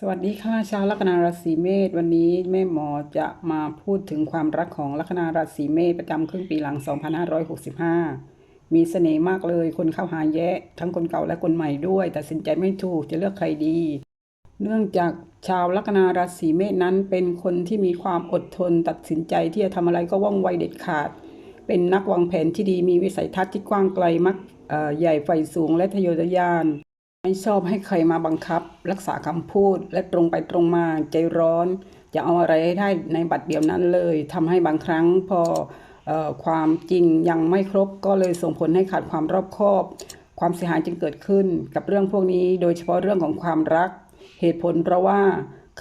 สวัสดีค่ะชาวลัคนาราศีเมษวันนี้แม่หมอจะมาพูดถึงความรักของลัคนาราศีเมษประจำครึ่งปีหลัง 2565 มีเสน่ห์มากเลยคนเข้าหาแยะ ทั้งคนเก่าและคนใหม่ด้วยตัดสินใจไม่ถูกจะเลือกใครดี เนื่องจากชาวลัคนาราศีเมษนั้นเป็นคนที่มีความอดทน ตัดสินใจที่จะทำอะไรก็ว่องไวเด็ดขาด เป็นนักวางแผนที่ดีมีวิสัยทัศน์ที่กว้างไกลมักใหญ่ไฟสูงและทะเยอทะยาน ไม่ชอบให้ใครมาบังคับ รักษาคำพูดและตรงไปตรงมาใจร้อน จะเอาอะไรให้ได้ในบัดเดียวนั้นเลยทำให้บางครั้งพอออความจริงยังไม่ครบก็เลยส่งผลให้ขาดความรอบคอบ ความเสียหายจึงเกิดขึ้นกับเรื่องพวกนี้ โดยเฉพาะเรื่องของความรัก เหตุผลเพราะว่า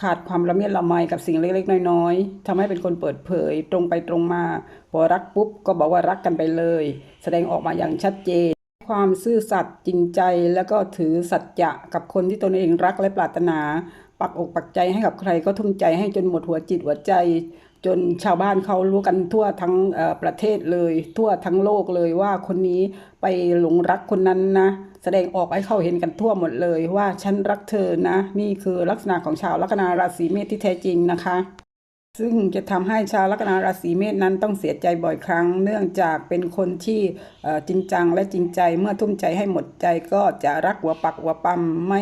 ขาดความละเมียดละไมกับสิ่งเล็กๆ น้อยๆทำให้เป็นคนเปิดเผย ตรงไปตรงมา พอรักปุ๊บก็บอกว่ารักกันไปเลย แสดงออกมาอย่างชัดเจน ความซื่อสัตย์จริงใจ แล้วก็ถือสัจจะกับคนที่ตนเองรักและปรารถนา ปักอกปักใจให้กับใครก็ทุ่มใจให้จนหมดหัวจิตหัวใจ จนชาวบ้านเขารู้กันทั่วทั้งประเทศเลย ทั่วทั้งโลกเลยว่าคนนี้ไปหลงรักคนนั้นนะแสดงออกให้เขาเห็นกันทั่วหมดเลยว่าฉันรักเธอนะ นี่คือลักษณะของชาวลัคนาราศีเมษที่แท้จริงนะคะ ซึ่งจะทำให้ชาวลัคนาราศีเมษนั้นต้องเสียใจบ่อยครั้ง เนื่องจากเป็นคนที่จริงจังและจริงใจเมื่อทุ่มใจให้หมดใจก็จะรักหัวปักหัวปั๊มไม่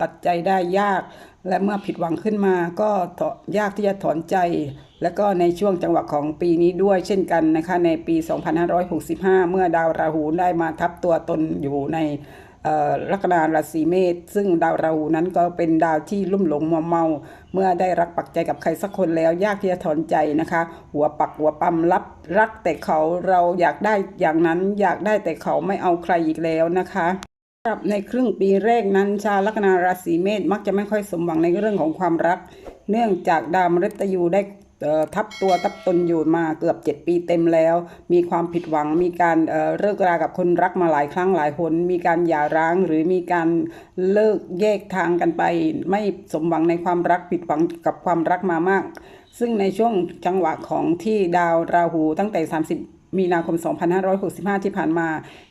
ตัดใจได้ยาก และเมื่อผิดหวังขึ้นมาก็ยากที่จะถอนใจ และก็ในช่วงจังหวะของปีนี้ด้วยเช่นกันนะคะในปี 2565 เมื่อดาวราหูได้มาทับตัวตนอยู่ใน ลัคนาราศีเมษซึ่งดาวราหูนั้นก็เป็นดาวที่ลุ่มหลงมัวเมา เมื่อได้รักปักใจกับใครสักคนแล้ว ยากที่จะถอนใจนะคะ หัวปักหัวปั๊มรับรักแต่เขาเราอยากได้อย่างนั้นอยากได้แต่เขาไม่เอาใครอีกแล้วนะคะรับในครึ่งปีแรกนั้นชาวลัคนาราศีเมษมักจะไม่ค่อยสมหวังในเรื่องของความรัก เนื่องจากดาวมฤตยูได้ ทับตัวทับตนอยู่มาเกือบ 7 ปีเต็มแล้ว มีความผิดหวัง มีการเอ่อเลิกรากับคนรักมาหลายครั้งหลายหนมีการหย่าร้างหรือมีการเลิกแยกทางกันไป ไม่สมหวังในความรักผิดหวังกับความรักมามาก ซึ่งในช่วงจังหวะของที่ดาวราหูตั้งแต่ 30มีนาคม 2565 ที่ผ่านมา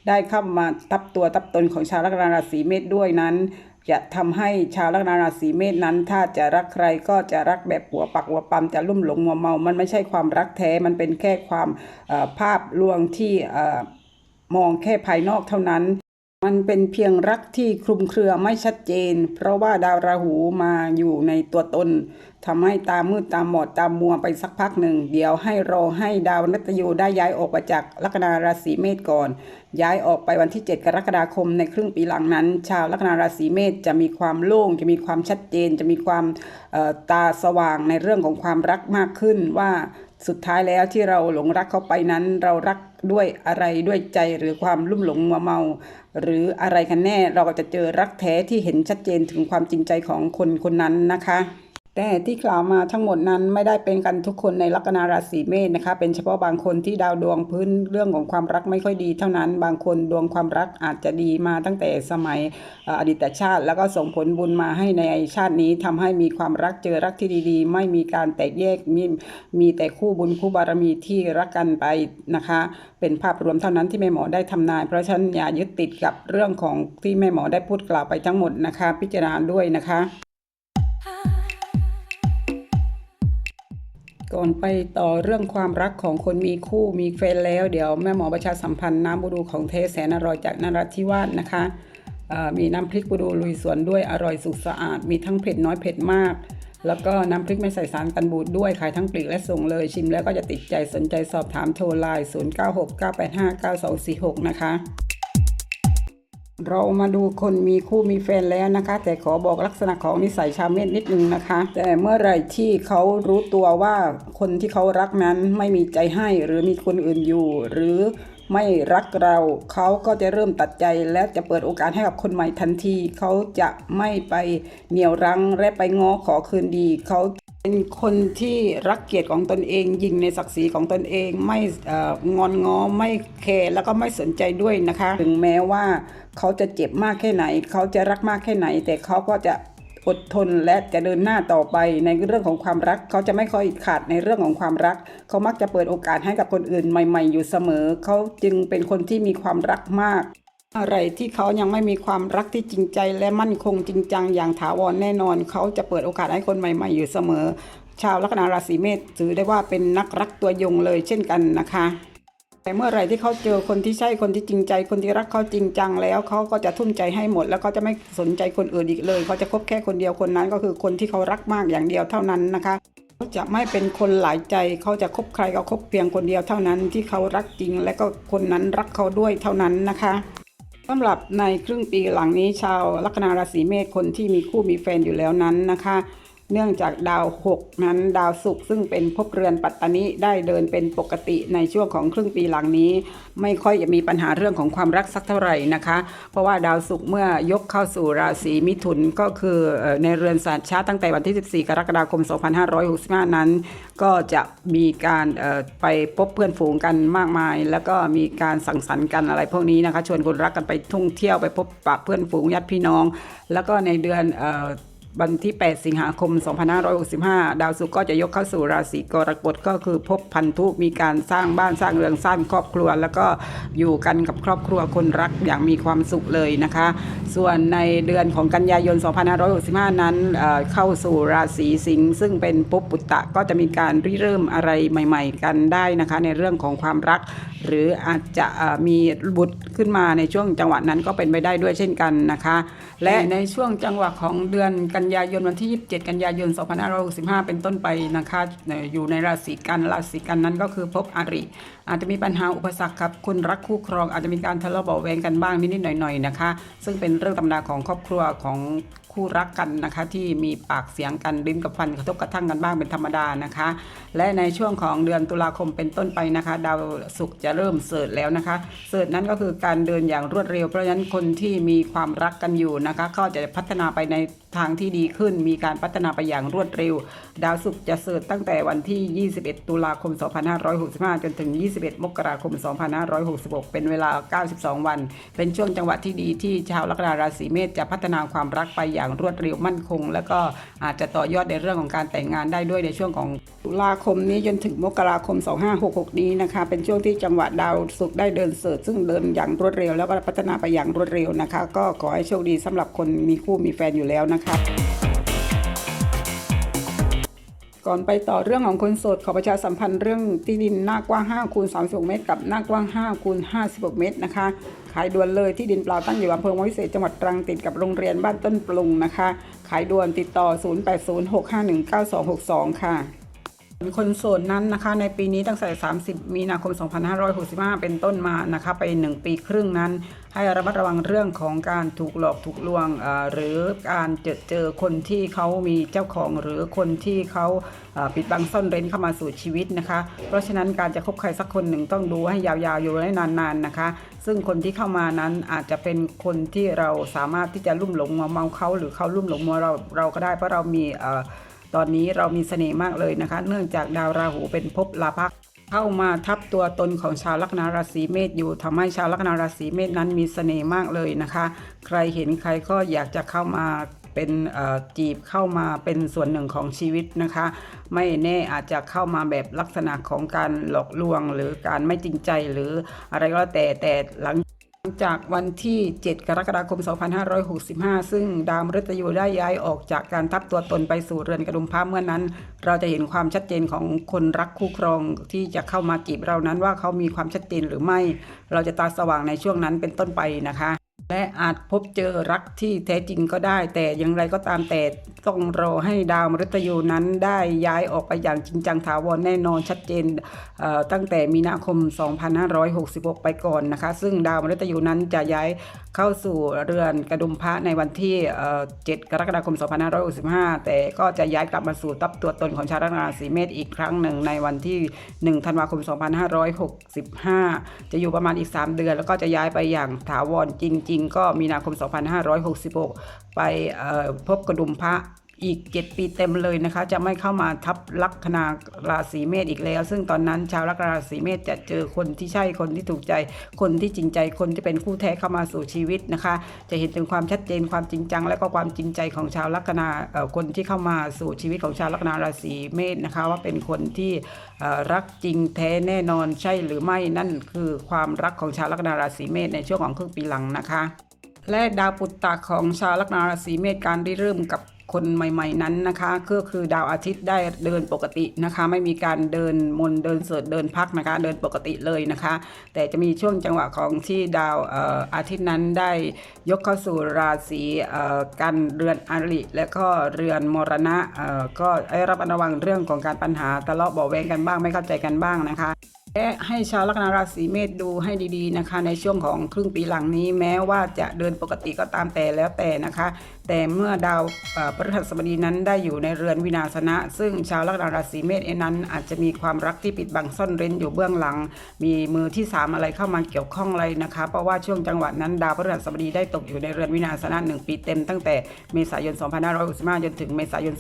ได้เข้ามาทับตัวทับตนของชาวลัคนาราศีเมษด้วยนั้น จะทำให้ชาวลัคนาราศีเมษนั้น ถ้าจะรักใครก็จะรักแบบหัวปักหัวปั๊มจะลุ่มหลงมัวเมา มันไม่ใช่ความรักแท้ มันเป็นแค่ความภาพลวงที่มองแค่ภายนอกเท่านั้น มันเป็นเพียงรักที่คลุมเครือไม่ชัดเจน เพราะว่าดาวราหูมาอยู่ในตัวตนทำให้ตามืดตาหมอดตามัวไปสักพักหนึ่ง เดี๋ยวให้รอให้ดาวนัตยูได้ย้ายออกไปจากลัคนาราศีเมษก่อน ย้ายออกไปวันที่ 7 กรกฎาคมในครึ่งปีหลังนั้น ชาวลัคนาราศีเมษจะมีความโล่งจะมีความชัดเจน จะมีความตาสว่างในเรื่องของความรักมากขึ้นว่า สุดท้ายแล้วที่เราหลงรักเขาไปนั้น เรารักด้วยอะไรด้วยใจหรือความลุ่มหลงมัวเมา หรืออะไรกันแน่เราก็จะเจอรักแท้ที่เห็นชัดเจนถึงความจริงใจของคนคนนั้นนะคะ แต่ที่กล่าวมาทั้งหมดนั้นไม่ได้เป็นกันทุกคนในลัคนาราศีเมษนะคะ เป็นเฉพาะบางคนที่ดาวดวงพื้นเรื่องของความรักไม่ค่อยดีเท่านั้น บางคนดวงความรักอาจจะดีมาตั้งแต่สมัยอดีตชาติ แล้วก็ส่งผลบุญมาให้ในชาตินี้ทำให้มีความรักเจอรักที่ดีๆ ไม่มีการแตกแยกมีมีแต่คู่บุญคู่บารมีที่รักกันไปนะคะ เป็นภาพรวมเท่านั้นที่แม่หมอได้ทำนาย เพราะฉะนั้นอย่ายึดติดกับเรื่องของที่แม่หมอได้พูดกล่าวไปทั้งหมดนะคะ พิจารณาด้วยนะคะ ก่อนไปต่อเรื่องความรักของคนมีคู่มีแฟนแล้ว เดี๋ยวแม่หมอประชาสัมพันธ์น้ำบูดูของเทแสนอร่อยจากนราธิวาสนะคะมีน้ำพริกบูดูลุยสวนด้วยอร่อยสุกสะอาด มีทั้งเผ็ดน้อยเผ็ดมาก แล้วก็น้ำพริกไม่ใส่สารกันบูดด้วยขายทั้งปลีกและส่งเลย ชิมแล้วก็จะติดใจสนใจสอบถามโทรไลน์0969859246 นะคะ เรามาดูคนมีคู่มีแฟนแล้วนะคะ แต่ขอบอกลักษณะของนิสัยชาวเมษนิดนึงนะคะ แต่เมื่อไหร่ที่เขารู้ตัวว่าคนที่เขารักนั้นไม่มีใจให้หรือมีคนอื่นอยู่ หรือไม่รักเราเขาก็จะเริ่มตัดใจและจะเปิดโอกาสให้กับคนใหม่ทันที เขาจะไม่ไปเหนี่ยวรั้งและไปง้อขอคืนดีเขา เป็นคนที่รักเกียรติของตนเอง ยิงในศักดิ์ศรีของตนเองไม่เอ่องอนงอไม่แคร์แล้วก็ไม่สนใจด้วยนะคะ ถึงแม้ว่าเขาจะเจ็บมากแค่ไหน เขาจะรักมากแค่ไหน แต่เขาก็จะอดทนและจะเดินหน้าต่อไปในเรื่องของความรัก เขาจะไม่ค่อยขาดในเรื่องของความรัก เขามักจะเปิดโอกาสให้กับคนอื่นใหม่ ๆ อยู่เสมอ เขาจึงเป็นคนที่มีความรักมาก อะไรที่เขายังไม่มีความรักที่จริงใจและมั่นคงจริงจังอย่างถาวรแน่นอน เขาจะเปิดโอกาสให้คนใหม่ๆอยู่เสมอ ชาวลัคนาราศีเมษถือได้ว่าเป็นนักรักตัวยงเลยเช่นกันนะคะแต่เมื่อไรที่เขาเจอคนที่ใช่คนที่จริงใจ คนที่รักเขาจริงจังแล้วเขาก็จะทุ่มใจให้หมด แล้วเขาจะไม่สนใจคนอื่นอีกเลย เขาจะคบแค่คนเดียวคนนั้นก็คือคนที่เขารักมากอย่างเดียวเท่านั้นนะคะเขาจะไม่เป็นคนหลายใจเขาจะคบใครก็คบเพียงคนเดียวเท่านั้นที่เขารักจริง และก็คนนั้นรักเขาด้วยเท่านั้นนะคะ สำหรับในครึ่งปีหลังนี้ชาวลัคนาราศีเมษคนที่มีคู่มีแฟนอยู่แล้วนั้นนะคะ เนื่องจากดาว 6 นั้นดาวศุกร์ซึ่งเป็นภพเรือนปัตตานิได้เดินเป็นปกติในช่วงของครึ่งปีหลังนี้ ไม่ค่อยจะมีปัญหาเรื่องของความรักสักเท่าไหร่นะคะ เพราะว่าดาวศุกร์เมื่อยกเข้าสู่ราศีมิถุนก็คือในเรือนสารชาตั้งแต่วันที่ 14 กรกฎาคม 2565 นั้น ก็จะมีการไปพบเพื่อนฝูงกันมากมาย แล้วก็มีการสังสรรค์กันอะไรพวกนี้นะคะชวนคนรักกันไปท่องเที่ยวไปพบปะเพื่อนฝูงญาติพี่น้อง แล้วก็ในเดือนออ วันที่ 8 สิงหาคม 2565 ดาวศุกร์ก็จะยกเข้าสู่ราศีกรกฎก็คือพบพันธุมีการสร้างบ้านสร้างเรือนสร้างครอบครัว แล้วก็อยู่กันกับครอบครัวคนรักอย่างมีความสุขเลยนะคะ ส่วนในเดือนของกันยายน 2565 นั้นเข้าสู่ราศีสิงห์ซึ่งเป็นภพปุตตะก็จะมีการริเริ่มอะไรใหม่ ๆ กันได้นะคะ ในเรื่องของความรัก หรืออาจจะมีบุตรขึ้นมาในช่วงจังหวะนั้นก็เป็นไปได้ด้วยเช่นกันนะคะ และในช่วงจังหวะของเดือนกันยายนวันที่ 27 กันยายน 2565 เป็นต้นไปนะคะอยู่ในราศีกันราศีกันนั้นก็คือภพอริ อาจจะมีปัญหาอุปสรรคครับคนรักคู่ครองอาจจะมีการทะเลาะเบาะแวงกันบ้างนิดๆหน่อยๆนะคะ ซึ่งเป็นเรื่องธรรมดาของครอบครัวของ คู่รักกันนะคะ ที่มีปากเสียงกันลิ้นกับฟันกระทบกระทั่งกันบ้างเป็นธรรมดานะคะ และในช่วงของเดือนตุลาคมเป็นต้นไปนะคะ ดาวศุกร์จะเริ่มเสิร์ชแล้วนะคะเสิร์ชนั้นก็คือการเดินอย่างรวดเร็ว เพราะฉะนั้นคนที่มีความรักกันอยู่นะคะ ก็จะพัฒนาไปในทางที่ดีขึ้น มีการพัฒนาไปอย่างรวดเร็ว ดาวศุกร์จะเสิร์ชตั้งแต่วันที่ 21 ตุลาคม 2565 จนถึง 21 มกราคม 2566 เป็นเวลา 92 วัน เป็นช่วงจังหวะที่ดีที่ชาวลัคนาราศีเมษจะพัฒนาความรักไปอย่างรวดเร็วมั่นคง แล้วก็อาจจะต่อยอดในเรื่องของการแต่งงานได้ด้วยในช่วงของตุลาคมนี้จนถึงมกราคม 2566 นี้นะคะ เป็นช่วงที่จังหวะดาวศุกร์ได้เดินเสิร์ชซึ่งเดินอย่างรวดเร็ว แล้วก็พัฒนาไปอย่างรวดเร็วนะคะ ก็ขอให้โชคดีสำหรับคนมีคู่มีแฟนอยู่แล้วนะคะ ก่อนไปต่อเรื่องของคนโสดขอประชาสัมพันธ์เรื่องที่ดินหน้ากว้าง5คูณ36เมตร กับหน้ากว้าง5คูณ56 เมตรนะคะ ขายด่วนเลยที่ดินเปล่าตั้งอยู่อำเภอวงวิเศษจังหวัดตรังติดกับโรงเรียนบ้านต้นปรุงนะคะ ขายด่วนติดต่อ 0806519262 ค่ะ คนโสดนั้นนะคะ ในปีนี้ตั้งแต่ 30 มีนาคม 2565 เป็นต้นมานะคะไป 1 ปีครึ่งนั้น ให้ระมัดระวังเรื่องของการถูกหลอกถูกลวง หรือการเจอเจอคนที่เขามีเจ้าของหรือคนที่เขาปิดบังซ่อนเร้นเข้ามาสู่ชีวิตนะคะ เพราะฉะนั้นการจะคบใครสักคนหนึ่งต้องดูให้ยาวๆอยู่ได้นานๆนะคะ ซึ่งคนที่เข้ามานั้นอาจจะเป็นคนที่เราสามารถที่จะลุ่มหลงมัวเมาเขาหรือเขาลุ่มหลงมัวเราเราก็ได้เพราะเรามี ตอนนี้เรามีเสน่ห์มากเลยนะคะ เนื่องจากดาวราหูเป็นภพลาภเข้ามาทับตัวตนของชาวลัคนาราศีเมษอยู่ทำให้ชาวลัคนาราศีเมษนั้นมีเสน่ห์มากเลยนะคะ ใครเห็นใครก็อยากจะเข้ามาเป็นจีบเข้ามาเป็นส่วนหนึ่งของชีวิตนะคะ ไม่แน่อาจจะเข้ามาแบบลักษณะของการหลอกลวงหรือการไม่จริงใจหรืออะไรก็แล้วแต่แต่หลัง ลังจากวันที่ 7 กรกฎาคม 2565 ซึ่งดาวมฤตยูได้ย้ายออกจากการทับตัวตนไปสู่เรือนกระดุมพระเมื่อนั้น เราจะเห็นความชัดเจนของคนรักคู่ครองที่จะเข้ามาจีบเรานั้นว่าเขามีความชัดเจนหรือไม่ เราจะตาสว่างในช่วงนั้นเป็นต้นไปนะคะ และอาจพบเจอรักที่แท้จริงก็ได้ แต่อย่างไรก็ตามแต่ต้องรอให้ดาวมฤตยูนั้นได้ย้ายออกไปอย่างจริงจังถาวรแน่นอนชัดเจนเตั้งแต่มีนาคม 2566 ไปก่อนนะคะ ซึ่งดาวมฤตยูนั้นจะย้ายเข้าสู่เรือนกระดุมพระในวันที่ 7 กรกฎาคม 2565 แต่ก็จะย้ายกลับมาสู่ตับตัวตนของชาวราศีเมษอีกครั้งหนึ่งในวันที่ 1 ธันวาคม 2565 จะอยู่ประมาณอีก 3 เดือน แล้วก็จะย้ายไปอย่างถาวรจริงๆก็มีนาคม 2566 ไปพบกระดุมพระ อีก 7 ปีเต็มเลยนะคะ จะไม่เข้ามาทับลัคนาราศีเมษอีกแล้ว ซึ่งตอนนั้นชาวลัคนาราศีเมษจะเจอคนที่ใช่คนที่ถูกใจ คนที่จริงใจคนที่เป็นคู่แท้เข้ามาสู่ชีวิตนะคะ จะเห็นถึงความชัดเจนความจริงจัง และก็ความจริงใจของชาวลัคนาคนที่เข้ามาสู่ชีวิตของชาวลัคนาราศีเมษนะคะ ว่าเป็นคนที่รักจริงแท้แน่นอนใช่หรือไม่นั่นคือความรักของชาวลัคนาราศีเมษในช่วงของครึ่งปีหลังนะคะ และดาวปุตตะของชาวลัคนาราศีเมษการได้เริ่มกับ คนใหม่ ๆ นั้นนะคะก็คือดาวอาทิตย์ได้เดินปกตินะคะ ไม่มีการเดินมนเดินเสดเดินพักนะคะ เดินปกติเลยนะคะ แต่จะมีช่วงจังหวะของที่ดาวอออาทิตย์นั้นได้ยกเข้าสู่ราศีกันเรือนอริและก็เรือนมรณะก็ให้รับระวังเรื่องของการปัญหาทะเลาะเบาะแวงกันบ้างไม่เข้าใจกันบ้างนะคะ และให้ชาวลัคนาราศีเมษดูให้ดีๆนะคะ ในช่วงของครึ่งปีหลังนี้แม้ว่าจะเดินปกติก็ตามแต่แล้วแต่นะคะ แต่เมื่อดาวพฤหัสบดีนั้นได้อยู่ในเรือนวินาศนะ ซึ่งชาวลัคนาราศีเมษเองนั้น อาจจะมีความรักที่ปิดบังซ่อนเร้นอยู่เบื้องหลัง มีมือที่สามอะไรเข้ามาเกี่ยวข้องอะไรนะคะ เพราะว่าช่วงจังหวะนั้นดาวพฤหัสบดีได้ตกอยู่ในเรือนวินาศนะหนึ่งปีเต็มตั้งแต่เมษายน 2565 จนถึงเมษายน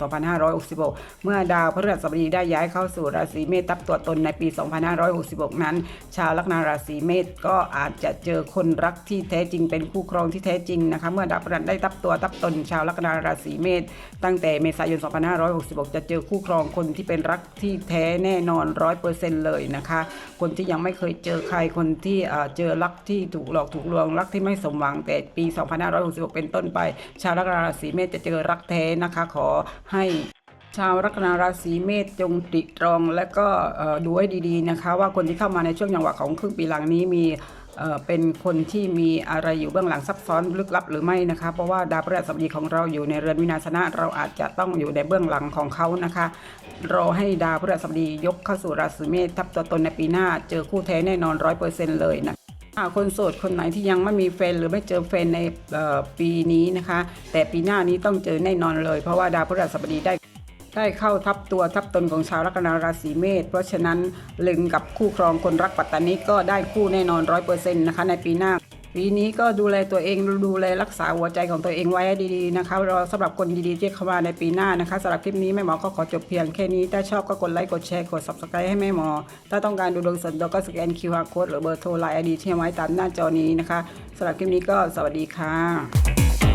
2566 เมื่อดาวพฤหัสบดีได้ย้ายเข้าสู่ราศีเมษทับตัวตนในปี 256 66นั้น ชาวลัคนาราศีเมษก็อาจจะเจอคนรักที่แท้จริงเป็นคู่ครองที่แท้จริงนะคะเมื่อดาวพฤหัสได้ทับตัวทับตนชาวลัคนาราศีเมษตั้งแต่เมษายน 2566 จะเจอคู่ครองคนที่เป็นรักที่แท้แน่นอน 100%เลยนะคะ คนที่ยังไม่เคยเจอใครคนที่เอ่อเจอรักที่ถูกหลอกถูกลวงรักที่ไม่สมหวังแต่ปี 2566 เป็นต้นไป ชาวลัคนาราศีเมษจะเจอรักแท้นะคะ ขอให้ ชาวลัคนาราศีเมษจงตริตรอง และก็ดูให้ดีๆนะคะ ว่าคนที่เข้ามาในช่วงจังหวะของครึ่งปีหลังนี้มีเป็นคนที่มีอะไรอยู่เบื้องหลังซับซ้อนลึกลับหรือไม่นะคะ เพราะว่าดาวพฤหัสบดีของเราอยู่ในเรือนวินาศนะเราอาจจะต้องอยู่ในเบื้องหลังของเขานะคะ รอให้ดาวพฤหัสบดียกเข้าสู่ราศีเมษทับตัวตนในปีหน้า เจอคู่แท้แน่นอนร้อยเปอร์เซ็นต์เลยนะคนโสดคนไหนที่ยังไม่มีแฟนหรือไม่เจอแฟนในปีนี้นะคะ แต่ปีหน้านี้ต้องเจอแน่นอนเลย เพราะว่าดาวพฤหัสบดีได้ ได้เข้าทับตัวทับตนของชาวลัคนาราศีเมษเพราะฉะนั้นล็งกับคู่ครองคนรักปัตตานีก็ได้คู่แน่นอนร้อยเปอร์เซ็นต์นะคะในปีหน้าปีนี้ก็ดูแลตัวเองดูแลรักษาหัวใจของตัวเองไว้ดีๆนะคะรอสำหรับคนดีๆที่เข้ามาในปีหน้านะคะสำหรับคลิปนี้แม่หมอก็ขอจบเพียงแค่นี้ ถ้าชอบก็กดไลค์กดแชร์กด subscribe ให้แม่หมอ ถ้าต้องการดูดวงส่วนตัวก็สแกน QR code หรือเบอร์โทรไลน์ไอดีที่ไว้ตามหน้าจอนี้นะคะสำหรับคลิปนี้ก็สวัสดีค่ะ